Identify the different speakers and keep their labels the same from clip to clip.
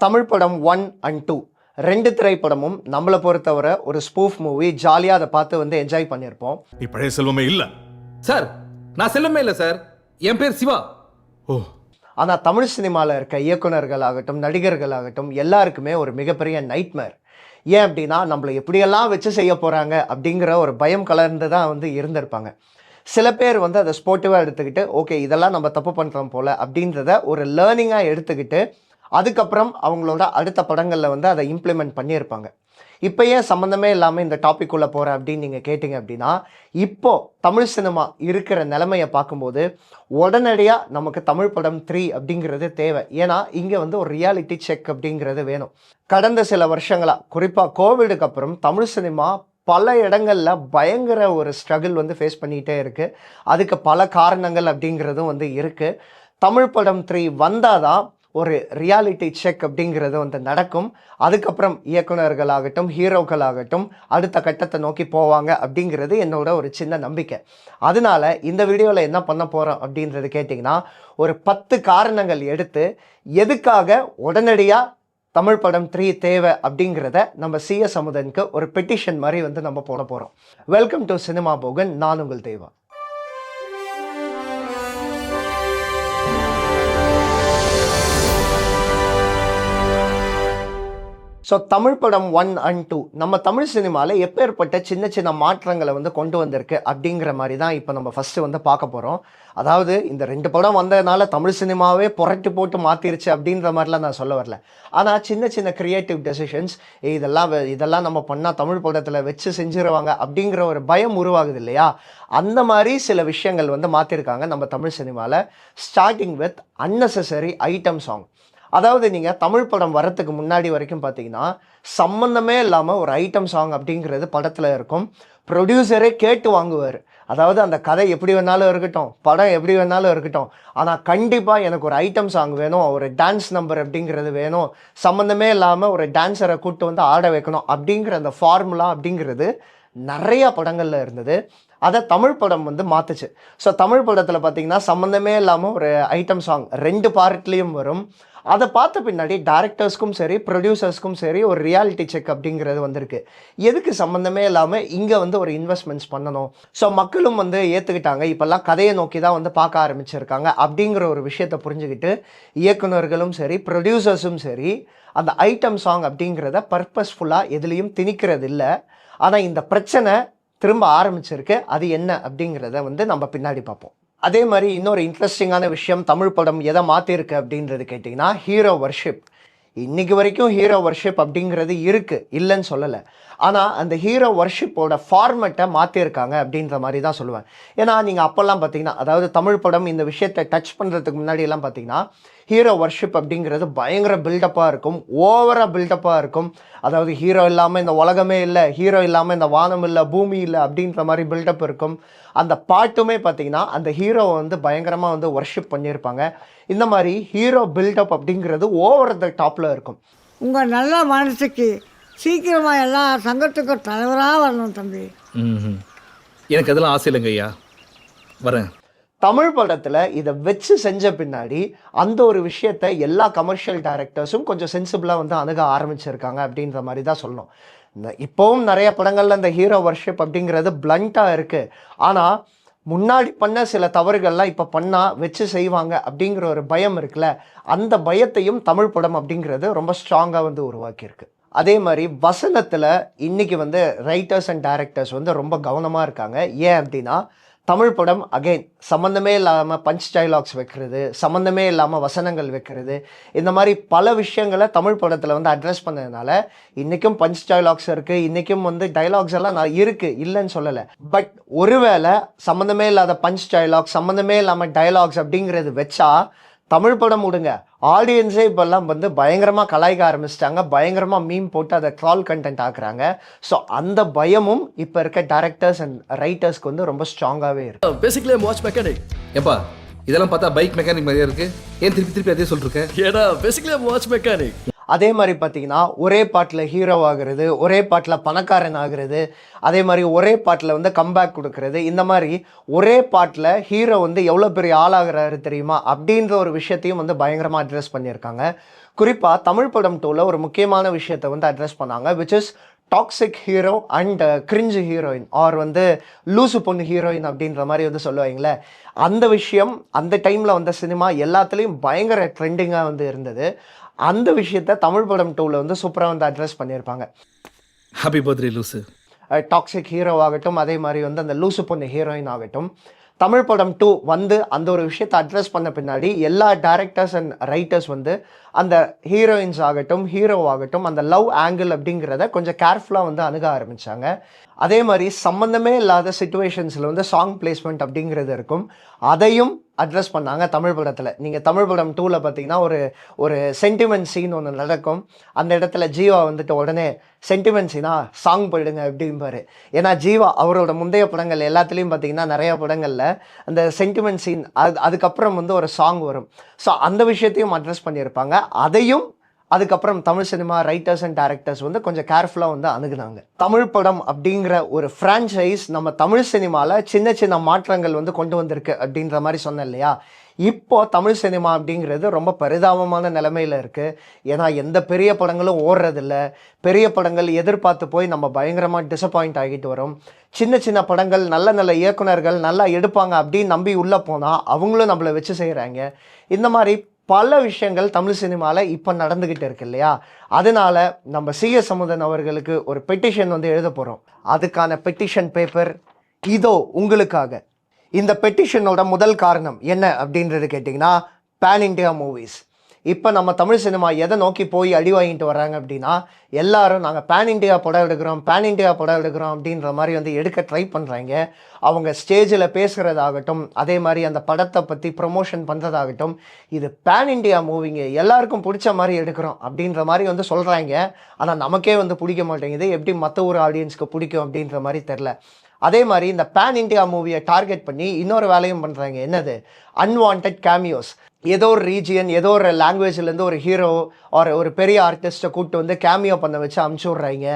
Speaker 1: தமிழ் படம் one and two ரெண்டு திரைப்படமும் நம்மளை பொறுத்தவரை ஒரு ஸ்பூஃப் மூவி ஜாலியாக அதை பார்த்து வந்து என்ஜாய் பண்ணியிருப்போம்.
Speaker 2: நீ பழைய செல்வமே இல்ல.
Speaker 3: சார் நான் செல்லமே இல்லை சார் என் பேர் சிவா.
Speaker 2: ஓ.
Speaker 1: ஆனால் தமிழ் சினிமாவில் இருக்க இயக்குனர்களாகட்டும் நடிகர்களாகட்டும் எல்லாருக்குமே ஒரு மிகப்பெரிய நைட்மேர் ஏன் அப்படின்னா நம்மளை எப்படியெல்லாம் வச்சு செய்ய போகிறாங்க அப்படிங்கிற ஒரு பயம் கலர்ந்து தான் வந்து இருந்திருப்பாங்க. சில பேர் வந்து அதை ஸ்போர்ட்டிவாக எடுத்துக்கிட்டு ஓகே இதெல்லாம் நம்ம தப்பு பண்ணுறோம் போல் அப்படின்றத ஒரு லேர்னிங்காக எடுத்துக்கிட்டு அதுக்கப்புறம் அவங்களோட அடுத்த படங்களில் வந்து அதை இம்ப்ளிமெண்ட் பண்ணியிருப்பாங்க. இப்போ ஏன் சம்மந்தமே இல்லாமல் இந்த டாபிக் உள்ள போகிறேன் அப்படின்னு நீங்கள் கேட்டிங்க அப்படின்னா இப்போ தமிழ் சினிமா இருக்கிற நிலைமையை பார்க்கும்போது உடனடியாக நமக்கு தமிழ் படம் த்ரீ அப்படிங்கிறது தேவை. ஏன்னா இங்கே வந்து ஒரு ரியாலிட்டி செக் அப்படிங்கிறது வேணும். கடந்த சில வருஷங்களாக குறிப்பாக கோவிடுக்கு அப்புறம் தமிழ் சினிமா பல இடங்களில் பயங்கர ஒரு ஸ்ட்ரகிள் வந்து ஃபேஸ் பண்ணிகிட்டே இருக்குது அதுக்கு பல காரணங்கள் அப்படிங்கிறதும் வந்து இருக்குது தமிழ் படம் த்ரீ வந்தால் தான் ஒரு ரியாலிட்டி செக் அப்படிங்கிறது வந்து நடக்கும். அதுக்கப்புறம் இயக்குநர்களாகட்டும் ஹீரோக்களாகட்டும் அடுத்த கட்டத்தை நோக்கி போவாங்க அப்படிங்கிறது என்னோட ஒரு சின்ன நம்பிக்கை. அதனால இந்த வீடியோவில் என்ன பண்ண போகிறோம் அப்படின்றது கேட்டிங்கன்னா ஒரு பத்து காரணங்கள் எடுத்து எதுக்காக உடனடியாக தமிழ் படம் த்ரீ தேவை அப்படிங்கிறத நம்ம சிஎஸ் அமுதனுக்கு ஒரு பெட்டிஷன் மாதிரி வந்து நம்ம போட போகிறோம் வெல்கம் டு சினிமா போகன் நான் உங்கள் தெய்வம் ஸோ தமிழ் படம் ஒன் அண்ட் டூ நம்ம தமிழ் சினிமாவில் எப்பேற்பட்ட சின்ன சின்ன மாற்றங்களை வந்து கொண்டு வந்திருக்கு அப்படிங்கிற மாதிரி தான் இப்போ நம்ம ஃபஸ்ட்டு வந்து பார்க்க போகிறோம் அதாவது இந்த ரெண்டு படம் வந்ததுனால தமிழ் சினிமாவே புரட்டி போட்டு மாற்றிருச்சு அப்படின்ற மாதிரிலாம் நான் சொல்ல வரல. ஆனால் சின்ன சின்ன க்ரியேட்டிவ் டெசிஷன்ஸ் இதெல்லாம் வ- இதெல்லாம் நம்ம பண்ணால் தமிழ் படத்தில் வச்சு செஞ்சுருவாங்க அப்படிங்கிற ஒரு பயம் உருவாகுது இல்லையா? அந்த மாதிரி சில விஷயங்கள் வந்து மாற்றிருக்காங்க நம்ம தமிழ் சினிமாவில் starting with unnecessary item song அதாவது நீங்கள் தமிழ் படம் வரத்துக்கு முன்னாடி வரைக்கும் பார்த்தீங்கன்னா சம்மந்தமே இல்லாமல் ஒரு ஐட்டம் சாங் அப்படிங்கிறது படத்தில் இருக்கும். ப்ரொடியூசரே கேட்டு வாங்குவார். அதாவது அந்த கதை எப்படி வேணாலும் இருக்கட்டும் படம் எப்படி வேணாலும் இருக்கட்டும் ஆனால் கண்டிப்பாக எனக்கு ஒரு ஐட்டம் சாங் வேணும் ஒரு டான்ஸ் நம்பர் அப்படிங்கிறது வேணும். சம்மந்தமே இல்லாமல் ஒரு டான்ஸரை கூப்பிட்டு வந்து ஆட வைக்கணும் அப்படிங்கிற அந்த ஃபார்முலா அப்படிங்கிறது நிறைய படங்களில் இருந்தது. அதை தமிழ் படம் வந்து மாற்றுச்சு ஸோ தமிழ் படத்தில் பார்த்தீங்கன்னா சம்மந்தமே இல்லாமல் ஒரு ஐட்டம் சாங் ரெண்டு பார்ட்லேயும் வரும். அதை பார்த்த பின்னாடி டேரக்டர்ஸ்க்கும் சரி ப்ரொடியூசர்ஸ்க்கும் சரி ஒரு ரியாலிட்டி செக் அப்படிங்கிறது வந்திருக்கு. எதுக்கு சம்மந்தமே இல்லாமல் இங்கே வந்து ஒரு இன்வெஸ்ட்மெண்ட்ஸ் பண்ணணும்? ஸோ மக்களும் வந்து ஏற்றுக்கிட்டாங்க இப்போல்லாம் கதையை நோக்கி தான் வந்து பார்க்க ஆரம்பிச்சிருக்காங்க அப்படிங்கிற ஒரு விஷயத்தை புரிஞ்சுக்கிட்டு இயக்குனர்களும் சரி ப்ரொடியூசர்ஸும் சரி அந்த ஐட்டம் சாங் அப்படிங்கிறத பர்பஸ்ஃபுல்லாக எதுலேயும் திணிக்கிறது இல்லை ஆனால் இந்த பிரச்சனை திரும்ப ஆரம்பிச்சிருக்கு. அது என்ன அப்படிங்கிறத வந்து நம்ம பின்னாடி பார்ப்போம். அதே மாதிரி இன்னொரு இன்ட்ரெஸ்டிங்கான விஷயம் தமிழ் படம் எதை மாற்றிருக்கு அப்படின்றது கேட்டிங்கன்னா ஹீரோ வர்ஷிப் இன்றைக்கி வரைக்கும் ஹீரோ வர்ஷிப் அப்படிங்கிறது இருக்குது இல்லைன்னு சொல்லலை. ஆனால் அந்த ஹீரோ வர்ஷிப்போட ஃபார்மெட்டை மாற்றிருக்காங்க அப்படின்ற மாதிரி தான் சொல்லுவேன். ஏன்னா நீங்கள் அப்போல்லாம் பார்த்தீங்கன்னா அதாவது தமிழ் படம் இந்த விஷயத்தை டச் பண்ணுறதுக்கு முன்னாடியெல்லாம் பார்த்தீங்கன்னா ஹீரோ வர்ஷிப் அப்படிங்கிறது பயங்கர பில்டப்பாக இருக்கும். ஓவராக பில்டப்பாக இருக்கும். அதாவது ஹீரோ இல்லாமல் இந்த உலகமே இல்லை ஹீரோ இல்லாமல் இந்த வானம் இல்லை பூமி இல்லை அப்படின்ற மாதிரி பில்டப் இருக்கும். அந்த பாட்டுமே பார்த்தீங்கன்னா அந்த ஹீரோவை வந்து பயங்கரமாக வந்து ஒர்ஷிப் பண்ணியிருப்பாங்க. இந்த மாதிரி ஹீரோ பில்டப் அப்படிங்கிறது ஓவர் த டாப்பில் இருக்கும்.
Speaker 4: உங்கள் நல்ல மனசுக்கு சீக்கிரமாக எல்லா சங்கத்துக்கும் தலைவராக வரணும் தம்பி.
Speaker 3: ம் எனக்கு அதெல்லாம் ஆசை இல்லைங்க ஐயா வரேன்.
Speaker 1: தமிழ் படத்தில் இதை வச்சு செஞ்ச பின்னாடி அந்த ஒரு விஷயத்தை எல்லா கமர்ஷியல் டைரக்டர்ஸும் கொஞ்சம் சென்சிபிளாக வந்து அணுக ஆரம்பிச்சிருக்காங்க அப்படின்ற மாதிரி தான் சொல்லணும். இந்த இப்போவும் நிறைய படங்களில் இந்த ஹீரோ வர்ஷிப் அப்படிங்கிறது பிளண்ட்டாக இருக்குது ஆனால் முன்னாடி பண்ண சில தவறுகள்லாம் இப்போ பண்ணால் வச்சு செய்வாங்க அப்படிங்கிற ஒரு பயம் இருக்குல்ல அந்த பயத்தையும் தமிழ் படம் அப்படிங்கிறது ரொம்ப ஸ்ட்ராங்காக வந்து உருவாக்கியிருக்கு. அதே மாதிரி வசனத்தில் இன்றைக்கி வந்து ரைட்டர்ஸ் அண்ட் டைரக்டர்ஸ் வந்து ரொம்ப கவனமாக இருக்காங்க. ஏன் அப்படின்னா தமிழ் படம் அகைன் சம்மந்தமே இல்லாமல் பஞ்ச் டைலாக்ஸ் வைக்கிறது சம்மந்தமே இல்லாமல் வசனங்கள் வைக்கிறது இந்த மாதிரி பல விஷயங்களை தமிழ் படத்தில் வந்து அட்ரஸ் பண்ணதுனால இன்றைக்கும் பஞ்ச் டைலாக்ஸ் இருக்குது இன்றைக்கும் வந்து டைலாக்ஸ் எல்லாம் நான் இருக்குது இல்லைன்னு சொல்லலை. பட் ஒருவேளை சம்மந்தமே இல்லாத பஞ்ச் டைலாக்ஸ் சம்மந்தமே இல்லாமல் டைலாக்ஸ் அப்படிங்கிறது வச்சா தமிழ் படம் விடுங்க ஆடியன்ஸே இப்போல்லாம் வந்து பயங்கரமாக கலாய்க்க ஆரம்பிச்சிட்டாங்க. பயங்கரமாக மீம் போட்டு அதை ட்ரால் கண்டென்ட் ஆக்குறாங்க. ஸோ அந்த பயமும் இப்போ இருக்க டேரக்டர்ஸ் அண்ட் ரைட்டர்ஸ்க்கு வந்து ரொம்ப ஸ்ட்ராங்காகவே இருக்கு.
Speaker 5: பேசிக்கலி வாட்ச் மெக்கானிக்
Speaker 3: ஏப்பா இதெல்லாம் பார்த்தா பைக் மெக்கானிக் மாதிரியா இருக்கு? ஏன் திருப்பி திருப்பி அதே சொல்லிருக்க
Speaker 5: ஏடா பேசிக்கலி வாட்ச் மெக்கானிக்
Speaker 1: அதே மாதிரி பார்த்தீங்கன்னா ஒரே பாட்டில் ஹீரோ ஆகிறது ஒரே பாட்டில் பணக்காரன் ஆகிறது அதே மாதிரி ஒரே பாட்டில் வந்து கம்பேக் கொடுக்கறது இந்த மாதிரி ஒரே பாட்டில் ஹீரோ வந்து எவ்வளோ பெரிய ஆளாகிறாரு தெரியுமா? அப்படின்ற ஒரு விஷயத்தையும் வந்து பயங்கரமாக அட்ரஸ் பண்ணியிருக்காங்க. குறிப்பாக தமிழ் படம் டூவில் ஒரு முக்கியமான விஷயத்தை வந்து அட்ரஸ் பண்ணாங்க which is toxic hero and cringe heroine are வந்து லூசு பொண்ணு ஹீரோயின் அப்படின்ற மாதிரி வந்து சொல்லுவாங்களே அந்த விஷயம் அந்த டைமில் வந்த சினிமா எல்லாத்துலேயும் பயங்கர ட்ரெண்டிங்காக வந்து இருந்தது. அந்த விஷயத்த தமிழ் படம் டூவில் வந்து சூப்பராக வந்து அட்ரஸ் பண்ணியிருப்பாங்க.
Speaker 3: ஹாப்பி பர்த்டே லூசு
Speaker 1: டாக்ஸிக் ஹீரோ ஆகட்டும் அதே மாதிரி வந்து அந்த லூசு பொண்ணு ஹீரோயின் ஆகட்டும் தமிழ் படம் டூ வந்து அந்த ஒரு விஷயத்தை அட்ரஸ் பண்ண பின்னாடி எல்லா டேரக்டர்ஸ் அண்ட் ரைட்டர்ஸ் வந்து அந்த ஹீரோயின்ஸ் ஆகட்டும் ஹீரோ ஆகட்டும் அந்த லவ் ஆங்கிள் அப்படிங்கிறத கொஞ்சம் கேர்ஃபுல்லாக வந்து அணுக ஆரம்பித்தாங்க அதே மாதிரி சம்மந்தமே இல்லாத சுச்சுவேஷன்ஸில் வந்து சாங் பிளேஸ்மெண்ட் அப்படிங்கிறது இருக்கும். அதையும் அட்ரஸ் பண்ணாங்க தமிழ் படத்தில். நீங்கள் தமிழ் படம் டூவில் பார்த்தீங்கன்னா ஒரு ஒரு சென்டிமெண்ட் சீன் ஒன்று நடக்கும். அந்த இடத்துல ஜீவா வந்துட்டு உடனே சென்டிமெண்ட் சீனா சாங் போயிடுங்க அப்படிம்பாரு. ஏன்னா ஜீவா அவரோட முந்தைய படங்கள் எல்லாத்துலேயும் பார்த்தீங்கன்னா நிறைய படங்களில் அந்த சென்டிமெண்ட் சீன் அது அதுக்கப்புறம் வந்து ஒரு சாங் வரும். ஸோ அந்த விஷயத்தையும் அட்ரஸ் பண்ணியிருப்பாங்க. அதையும் அதுக்கப்புறம் Tamil cinema writers and directors வந்து கொஞ்சம் கேர்ஃபுல்லாக வந்து அணுகுனாங்க. தமிழ் படம் அப்படிங்கிற ஒரு ஃப்ரான்ச்சைஸ் நம்ம தமிழ் சினிமாவில் சின்ன சின்ன மாற்றங்கள் வந்து கொண்டு வந்திருக்கு அப்படின்ற மாதிரி சொன்னேன் இல்லையா? இப்போ தமிழ் சினிமா அப்படிங்கிறது ரொம்ப பரிதாபமான நிலைமையில் இருக்குது ஏன்னா எந்த பெரிய படங்களும் ஓடுறதில்ல. பெரிய படங்கள் எதிர்பார்த்து போய் நம்ம பயங்கரமாக டிசப்பாயிண்ட் ஆகிட்டு வரும். சின்ன சின்ன படங்கள் நல்ல நல்ல இயக்குனர்கள் நல்லா எடுப்பாங்க அப்படின்னு நம்பி உள்ளே போனால் அவங்களும் நம்மளை வச்சு செய்கிறாங்க இந்த மாதிரி பல விஷயங்கள் தமிழ் சினிமாவில் இப்போ நடந்துக்கிட்டு இருக்கு இல்லையா? அதனால நம்ம சிஎஸ் சமுதன் அவர்களுக்கு ஒரு பெட்டிஷன் வந்து எழுத போகிறோம் அதுக்கான பெட்டிஷன் பேப்பர் இதோ உங்களுக்காக. இந்த பெட்டிஷனோட முதல் காரணம் என்ன அப்படின்றது கேட்டிங்கன்னா பேன் இண்டியா மூவிஸ் இப்போ நம்ம தமிழ் சினிமா எதை நோக்கி போய் அடி வாங்கிட்டு வராங்க அப்படின்னா எல்லாரும் நாங்கள் பேன் இண்டியா படம் எடுக்கிறோம் பேன் இண்டியா படம் எடுக்கிறோம் அப்படின்ற மாதிரி வந்து எடுக்க ட்ரை பண்ணுறாங்க அவங்க ஸ்டேஜில் பேசுகிறதாகட்டும் அதே மாதிரி அந்த படத்தை பற்றி ப்ரொமோஷன் பண்ணுறதாகட்டும் இது பேன் இண்டியா மூவிங்க எல்லாருக்கும் பிடிச்ச மாதிரி எடுக்கிறோம் அப்படின்ற மாதிரி வந்து சொல்கிறாங்க ஆனால் நமக்கே வந்து பிடிக்க மாட்டேங்குது. எப்படி மற்ற ஒரு ஆடியன்ஸ்க்கு பிடிக்கும் அப்படின்ற மாதிரி தெரில அதே மாதிரி இந்த பேன் இண்டியா மூவியை டார்கெட் பண்ணி இன்னொரு வேலையும் பண்ணுறாங்க என்னது? அன்வான்ட் கேமியோஸ் ஏதோ ஒரு ரீஜியன் ஏதோ ஒரு லாங்குவேஜ்லேருந்து ஒரு ஹீரோ ஒரு ஒரு பெரிய ஆர்டிஸ்ட்டை கூப்பிட்டு வந்து கேமியோ பண்ண வச்சு அமுச்சு விட்றாங்க.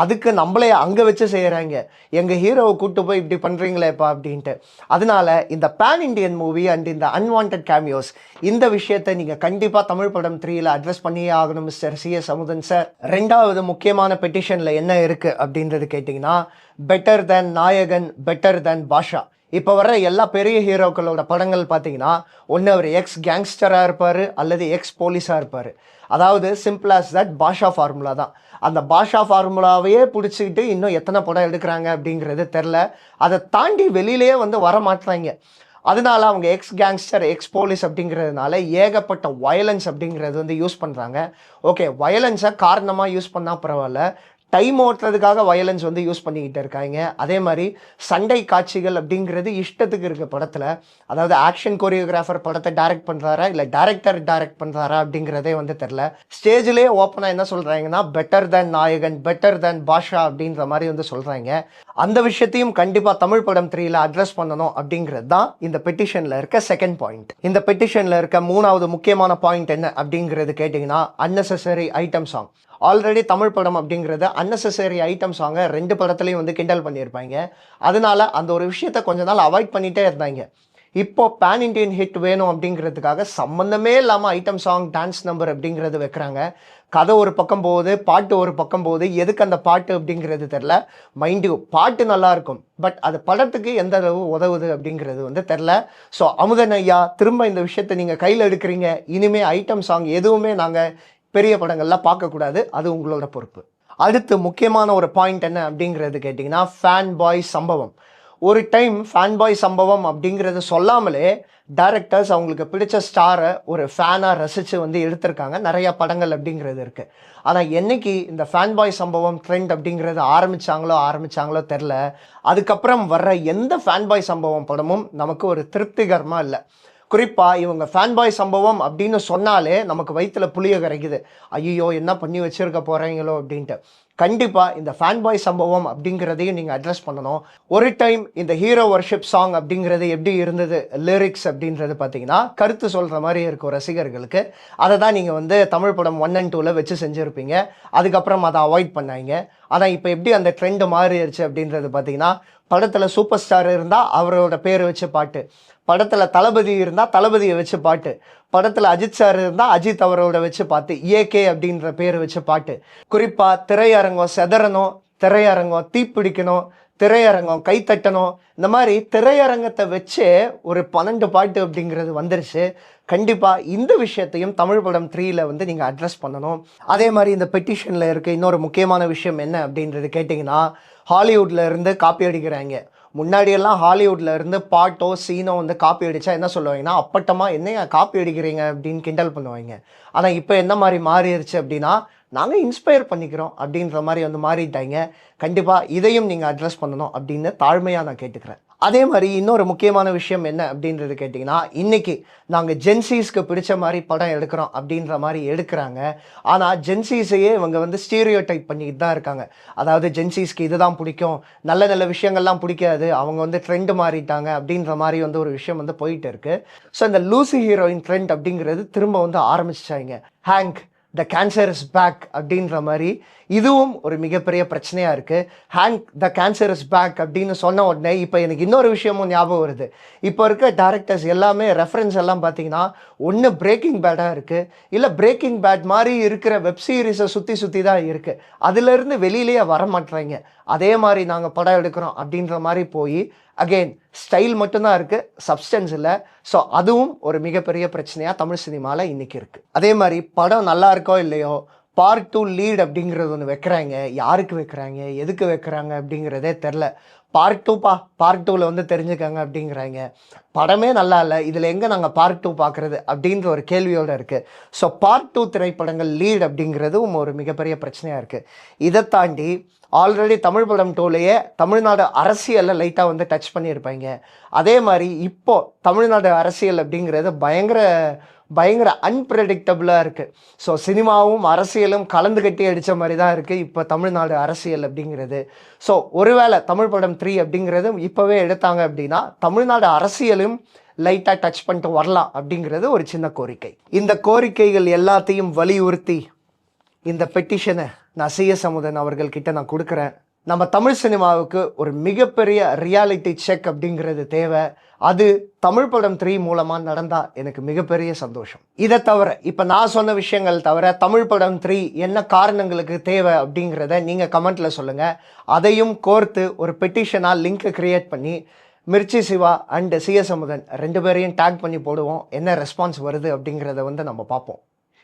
Speaker 1: அதுக்கு நம்மளே அங்கே வச்சு செய்கிறாங்க எங்கள் ஹீரோவை கூப்பிட்டு போய் இப்படி பண்ணுறீங்களேப்பா அப்படின்ட்டு. அதனால இந்த பேன் இண்டியன் மூவி அண்ட் இந்த அன்வான்ட் கேமியோஸ் இந்த விஷயத்தை நீங்கள் கண்டிப்பாக தமிழ் படம் த்ரீயில் அட்ரஸ் பண்ணியே ஆகணும் mister C S Amudhan sir ரெண்டாவது முக்கியமான பெட்டிஷனில் என்ன இருக்குது அப்படின்றது கேட்டிங்கன்னா பெட்டர் தேன் நாயகன் பெட்டர் தேன் பாஷா இப்போ வர்ற எல்லா பெரிய ஹீரோக்களோட படங்கள் பார்த்தீங்கன்னா ஒன்று அவர் எக்ஸ் கேங்ஸ்டராக இருப்பார் அல்லது எக்ஸ் போலீஸாக இருப்பார். அதாவது சிம்பிளாஸ் தட் பாஷா ஃபார்முலா தான். அந்த பாஷா ஃபார்முலாவையே பிடிச்சிக்கிட்டு இன்னும் எத்தனை படம் எடுக்கிறாங்க அப்படிங்கிறது தெரில அதை தாண்டி வெளியிலேயே வந்து வர மாட்டுறாங்க. அதனால அவங்க எக்ஸ் கேங்ஸ்டர் எக்ஸ் போலீஸ் அப்படிங்கிறதுனால ஏகப்பட்ட வயலன்ஸ் அப்படிங்கிறது வந்து யூஸ் பண்ணுறாங்க ஓகே வயலன்ஸை காரணமாக யூஸ் பண்ணால் பரவாயில்ல. டைம் ஓட்டுறதுக்காக வயலன்ஸ் வந்து யூஸ் பண்ணிக்கிட்டு இருக்காங்க. அதே மாதிரி சண்டை காட்சிகள் அப்படிங்கிறது இஷ்டத்துக்கு இருக்க படத்தில். அதாவது ஆக்ஷன் கொரியோகிராஃபர் படத்தை டைரக்ட் பண்ணுறாரா இல்லை டைரக்டர் டைரக்ட் பண்ணுறாரா அப்படிங்கிறதே வந்து தெரில ஸ்டேஜ்லேயே ஓப்பனாக என்ன சொல்கிறாங்கன்னா பெட்டர் தேன் நாயகன் பெட்டர் தேன் பாஷா அப்படின்ற மாதிரி வந்து சொல்கிறாங்க அந்த விஷயத்தையும் கண்டிப்பாக தமிழ் படம் த்ரீயில் அட்ரஸ் பண்ணணும் அப்படிங்கிறது தான் இந்த பெட்டிஷனில் இருக்க செகண்ட் பாயிண்ட் இந்த பெட்டிஷனில் இருக்க மூணாவது முக்கியமான பாயிண்ட் என்ன அப்படிங்கிறது கேட்டிங்கன்னா unnecessary item song already Tamil படம் அப்படிங்கிறத unnecessary ஐட்டம் சாங்கை ரெண்டு படத்துலையும் வந்து கிண்டல் பண்ணியிருப்பாங்க. அதனால அந்த ஒரு விஷயத்த கொஞ்ச நாள் அவாய்ட் பண்ணிகிட்டே இருந்தாங்க. இப்போ பேன் இண்டியன் ஹிட் வேணும் அப்படிங்கிறதுக்காக சம்மந்தமே இல்லாமல் ஐட்டம் சாங் டான்ஸ் நம்பர் அப்படிங்கிறது வைக்கிறாங்க. கதை ஒரு பக்கம் போகுது பாட்டு ஒரு பக்கம் போகுது. எதுக்கு அந்த பாட்டு அப்படிங்கிறது தெரில மைண்டு பாட்டு நல்லா இருக்கும். பட் அது படத்துக்கு எந்த அளவு உதவுது அப்படிங்கிறது வந்து தெரில ஸோ அமுதன் ஐயா திரும்ப இந்த விஷயத்தை நீங்கள் கையில் எடுக்கிறீங்க. இனிமேல் ஐட்டம் சாங் எதுவுமே நாங்கள் பெரிய படங்கள்லாம் பார்க்கக்கூடாது. அது உங்களோட பொறுப்பு. அடுத்து முக்கியமான ஒரு பாயிண்ட் என்ன அப்படிங்கிறது கேட்டிங்கன்னா ஃபேன் பாய் சம்பவம். ஒரு டைம் ஃபேன் பாய் சம்பவம் அப்படிங்கிறது சொல்லாமலே டேரக்டர்ஸ் அவங்களுக்கு பிடிச்ச ஸ்டாரை ஒரு ஃபேனாக ரசித்து வந்து எடுத்திருக்காங்க. நிறையா படங்கள் அப்படிங்கிறது இருக்குது ஆனால் என்னைக்கு இந்த ஃபேன் பாய் சம்பவம் ட்ரெண்ட் அப்படிங்கிறது ஆரம்பிச்சாங்களோ ஆரம்பிச்சாங்களோ தெரில அதுக்கப்புறம் வர்ற எந்த ஃபேன் பாய் சம்பவம் படமும் நமக்கு ஒரு திருப்திகரமாக இல்லை. குறிப்பாக இவங்க ஃபேன் பாய் சம்பவம் அப்படின்னு சொன்னாலே நமக்கு வயிற்றுல புளிய கரைக்குது. ஐயோ என்ன பண்ணி வச்சிருக்க போகிறீங்களோ அப்படின்ட்டு. கண்டிப்பாக இந்த ஃபேன் பாய் சம்பவம் அப்படிங்கிறதையும் நீங்கள் அட்ரஸ் பண்ணணும். ஒரு டைம் இந்த ஹீரோ ஒர்ஷிப் சாங் அப்படிங்கிறது எப்படி இருந்தது? லிரிக்ஸ் அப்படின்றது பார்த்தீங்கன்னா கருத்து சொல்கிற மாதிரி இருக்கும் ரசிகர்களுக்கு. அதை தான் நீங்கள் வந்து தமிழ் படம் ஒன் அண்ட் டூவில் வச்சு செஞ்சுருப்பீங்க. அதுக்கப்புறம் அதை அவாய்ட் பண்ணாங்க ஆனால் இப்போ எப்படி அந்த ட்ரெண்டு மாறிடுச்சு அப்படின்றது பார்த்தீங்கன்னா படத்தில் சூப்பர் ஸ்டார் இருந்தால் அவரோட பேர் வச்சு பாட்டு. படத்தில் தளபதி இருந்தால் தளபதியை வச்சு பாட்டு. படத்தில் அஜித் சார் இருந்தால் அஜித் அவரோட வச்சு பாட்டு. ஏகே அப்படின்ற பேர் வச்சு பாட்டு. குறிப்பாக திரையரங்கம் செதறணும் திரையரங்கம் தீப்பிடிக்கணும் திரையரங்கம் கைத்தட்டணும் இந்த மாதிரி திரையரங்கத்தை வச்சு ஒரு பன்னெண்டு பாட்டு அப்படிங்கிறது வந்துருச்சு. கண்டிப்பாக இந்த விஷயத்தையும் தமிழ் படம் த்ரீயில் வந்து நீங்கள் அட்ரஸ் பண்ணணும். அதே மாதிரி இந்த பெட்டிஷனில் இருக்க இன்னொரு முக்கியமான விஷயம் என்ன அப்படின்றது கேட்டிங்கன்னா ஹாலிவுட்ல இருந்து காப்பி அடிக்கிறாங்க. முன்னாடியெல்லாம் ஹாலிவுட்ல இருந்து பாட்டோ சீனோ வந்து காப்பி அடித்தா என்ன சொல்லுவாங்கன்னா அப்பட்டமாக என்ன காப்பி அடிக்கிறீங்க அப்படின்னு கிண்டல் பண்ணுவாங்க. ஆனால் இப்போ என்ன மாதிரி மாறிடுச்சு அப்படின்னா நாங்கள் இன்ஸ்பயர் பண்ணிக்கிறோம் அப்படின்ற மாதிரி வந்து மாறிட்டாங்க கண்டிப்பாக இதையும் நீங்கள் அட்ரஸ் பண்ணணும் அப்படின்னு தாழ்மையாக நான் கேட்டுக்கிறேன். அதே மாதிரி இன்னொரு முக்கியமான விஷயம் என்ன அப்படின்றது கேட்டிங்கன்னா இன்றைக்கி நாங்கள் ஜென்சிஸ்க்கு பிடிச்ச மாதிரி படம் எடுக்கிறோம் அப்படின்ற மாதிரி எடுக்கிறாங்க. ஆனால் ஜென்சிஸையே இவங்க வந்து ஸ்டீரியோ டைப் பண்ணிக்கிட்டு தான் இருக்காங்க. அதாவது ஜென்சிஸ்க்கு இதுதான் பிடிக்கும் நல்ல நல்ல விஷயங்கள்லாம் பிடிக்காது அவங்க வந்து ட்ரெண்ட் மாறிட்டாங்க அப்படின்ற மாதிரி வந்து ஒரு விஷயம் வந்து போயிட்டு இருக்குது ஸோ இந்த லூசி ஹீரோயின் ட்ரெண்ட் அப்படிங்கிறது திரும்ப வந்து ஆரம்பிச்சிட்டாங்க hank the cancer is back அப்படின்ற மாதிரி இதுவும் ஒரு மிகப்பெரிய பிரச்சனையாக இருக்குது hank the cancer is back அப்படின்னு சொன்ன உடனே இப்போ எனக்கு இன்னொரு விஷயமும் ஞாபகம் வருது. இப்போ இருக்க டேரக்டர்ஸ் எல்லாமே ரெஃபரன்ஸ் எல்லாம் பார்த்தீங்கன்னா ஒன்று பிரேக்கிங் பேடாக இருக்குது இல்லை பிரேக்கிங் பேட் மாதிரி இருக்கிற வெப் சீரிஸை சுற்றி சுற்றி தான் இருக்குது அதுலேருந்து வெளியிலேயே வர மாட்றாங்க அதே மாதிரி நாங்கள் படம் எடுக்கிறோம் அப்படின்ற மாதிரி போய் அகெயின் ஸ்டைல் மட்டும்தான் இருக்குது சப்ஸ்டன்ஸ் இல்லை. ஸோ அதுவும் ஒரு மிகப்பெரிய பிரச்சனையாக தமிழ் சினிமாவில் இன்றைக்கி இருக்குது அதே மாதிரி படம் நல்லா இருக்கோ இல்லையோ பார்ட் டூ லீட் அப்படிங்கிறது ஒன்று வைக்கிறாங்க. யாருக்கு வைக்கிறாங்க? எதுக்கு வைக்கிறாங்க அப்படிங்கிறதே தெரில பார்ட் டூப்பா பார்ட் டூவில் வந்து தெரிஞ்சுக்கங்க அப்படிங்கிறாங்க. படமே நல்லா இல்லை. இதில் எங்கே நாங்கள் பார்ட் டூ பார்க்குறது அப்படின்ற ஒரு கேள்வியோடு இருக்குது ஸோ பார்ட் டூ திரைப்படங்கள் லீட் அப்படிங்கிறதும் ஒரு மிகப்பெரிய பிரச்சனையாக இருக்குது இதை தாண்டி ஆல்ரெடி தமிழ் படம் டூலேயே தமிழ்நாடு அரசியலில் லைட்டாக வந்து டச் பண்ணியிருப்பாங்க. அதே மாதிரி இப்போது தமிழ்நாடு அரசியல் அப்படிங்கிறது பயங்கர பயங்கர அன்பிரடிக்டபுளாக இருக்குது ஸோ சினிமாவும் அரசியலும் கலந்து கட்டி அடித்த மாதிரி தான் இருக்குது இப்போ தமிழ்நாடு அரசியல் அப்படிங்கிறது. ஸோ ஒருவேளை தமிழ் படம் த்ரீ அப்படிங்கிறது இப்போவே எடுத்தாங்க அப்படின்னா தமிழ்நாடு அரசியலும் லைட்டாக டச் பண்ணிட்டு வரலாம் அப்படிங்கிறது ஒரு சின்ன கோரிக்கை. இந்த கோரிக்கைகள் எல்லாத்தையும் வலியுறுத்தி இந்த பெட்டிஷனை நான் சிஎஸ் அமுதன் அவர்கள்கிட்ட நான் கொடுக்குறேன். நம்ம தமிழ் சினிமாவுக்கு ஒரு மிகப்பெரிய ரியாலிட்டி செக் அப்படிங்கிறது தேவை. அது தமிழ் படம் த்ரீ மூலமாக நடந்தால் எனக்கு மிகப்பெரிய சந்தோஷம். இதை தவிர இப்போ நான் சொன்ன விஷயங்கள் தவிர தமிழ் படம் த்ரீ என்ன காரணங்களுக்கு தேவை அப்படிங்கிறத நீங்கள் கமெண்ட்டில் சொல்லுங்கள் அதையும் கோர்த்து ஒரு பெட்டிஷனாக லிங்க்கை க்ரியேட் பண்ணி மிர்ச்சி சிவா அண்டு சிஎஸ் அமுதன் ரெண்டு பேரையும் டேக் பண்ணி போடுவோம். என்ன ரெஸ்பான்ஸ் வருது அப்படிங்கிறத வந்து நம்ம பார்ப்போம்.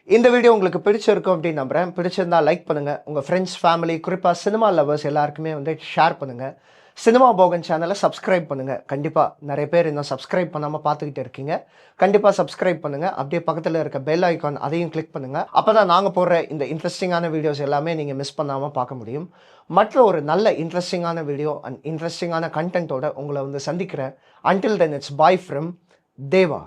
Speaker 1: இந்த வீடியோ உங்களுக்கு பிடிச்சிருக்கும் அப்படின்னு நம்புறேன். பிடிச்சிருந்தா லைக் பண்ணுங்கள் உங்கள் ஃப்ரெண்ட்ஸ் ஃபேமிலி குறிப்பாக சினிமா லவர்ஸ் எல்லாருக்குமே வந்து ஷேர் பண்ணுங்கள் சினிமா போகன் சேனலை சப்ஸ்கிரைப் பண்ணுங்கள் கண்டிப்பாக நிறைய பேர் இன்னும் சப்ஸ்கிரைப் பண்ணாமல் பார்த்துக்கிட்டு இருக்கீங்க. கண்டிப்பாக சப்ஸ்கிரைப் பண்ணுங்கள் அப்படியே பக்கத்தில் இருக்க பெல் ஐக்கான் அதையும் கிளிக் பண்ணுங்கள் அப்போ தான் நாங்கள் போடுற இந்த இன்ட்ரெஸ்டிங்கான வீடியோஸ் எல்லாமே நீங்கள் மிஸ் பண்ணாமல் பார்க்க முடியும். மற்ற ஒரு நல்ல இன்ட்ரெஸ்டிங்கான வீடியோ அண்ட் இன்ட்ரெஸ்டிங்கான கண்டென்ட்டோட உங்களை வந்து சந்திக்கிறேன். Until then it's bye from Deva